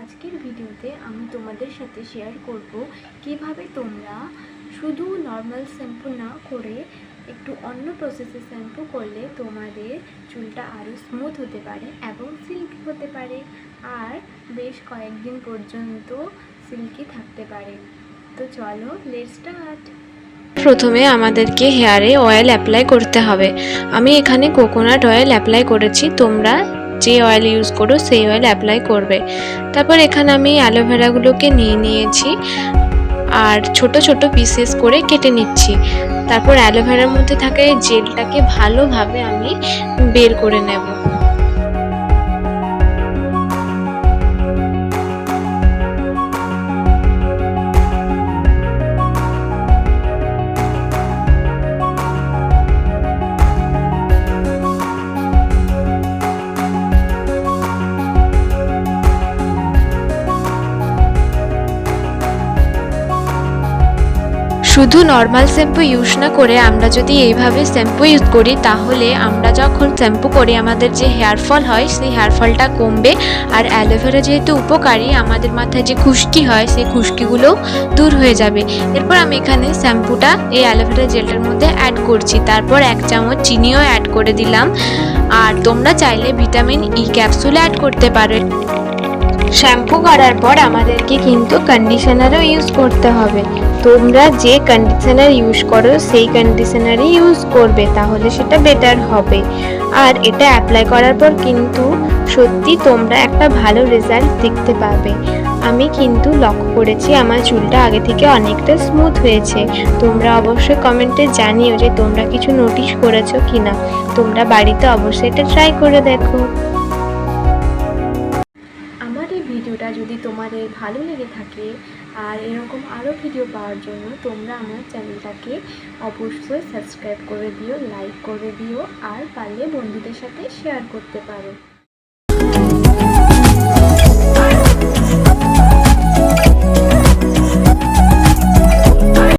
আজকের ভিডিওতে আমি তোমাদের সাথে শেয়ার করব কীভাবে তোমরা শুধু নর্মাল শ্যাম্পু না করে একটু অন্য প্রসেসে শ্যাম্পু করলে তোমাদের চুলটা আরও স্মুথ হতে পারে এবং সিল্কি হতে পারে আর বেশ কয়েকদিন পর্যন্ত সিল্কি থাকতে পারে। তো চলো লেট স্টার্ট প্রথমে আমাদেরকে হেয়ারে অয়েল অ্যাপ্লাই করতে হবে। আমি এখানে কোকোনাট অয়েল অ্যাপ্লাই করেছি, তোমরা যে অয়েল ইউজ করো, সেই অয়েল অ্যাপ্লাই করবে। তারপর এখানে আমি অ্যালোভেরাগুলোকে নিয়ে নিয়েছি আর ছোট ছোট পিসেস করে কেটে নিচ্ছি। তারপর অ্যালোভেরার মধ্যে থাকা এই জেলটাকে ভালোভাবে আমি বের করে নেব। শুধু নর্মাল শ্যাম্পু ইউজ না করে আমরা যদি এইভাবে শ্যাম্পু ইউজ করি, তাহলে আমরা যখন শ্যাম্পু করি, আমাদের যে হেয়ার ফল হয়, সেই হেয়ার ফলটা কমবে। আর অ্যালোভেরা যেহেতু উপকারী, আমাদের মাথায় যে খুশকি হয়, সেই খুশকিগুলোও দূর হয়ে যাবে। এরপর আমি এখানে শ্যাম্পুটা এই অ্যালোভেরা জেলটার মধ্যে অ্যাড করছি। তারপর এক চামচ চিনিও অ্যাড করে দিলাম। আর তোমরা চাইলে ভিটামিন ই ক্যাপসুল অ্যাড করতে পারো। শ্যাম্পু করার পর আমাদেরকে কিন্তু কন্ডিশনারও ইউজ করতে হবে। তোমরা যে কন্ডিশনার ইউজ করো, সেই কন্ডিশনারই ইউজ করবে, তাহলে সেটা বেটার হবে। আর এটা অ্যাপ্লাই করার পর কিন্তু সত্যি তোমরা একটা ভালো রেজাল্ট দেখতে পাবে। আমি কিন্তু লক্ষ্য করেছি, আমার চুলটা আগে থেকে অনেকটা স্মুথ হয়েছে। তোমরা অবশ্যই কমেন্টে জানিও যে তোমরা কিছু নোটিশ করেছ কিনা। তোমরা বাড়িতে অবশ্যই এটা ট্রাই করে দেখো। ভিডিওটা যদি তোমাদের ভালো লেগে থাকে আর এরকম আরও ভিডিও পাওয়ার জন্য তোমরা আমার চ্যানেলটাকে অবশ্যই সাবস্ক্রাইব করে দিও লাইক করে দিও আর পারলে বন্ধুদের সাথে শেয়ার করতে পারো।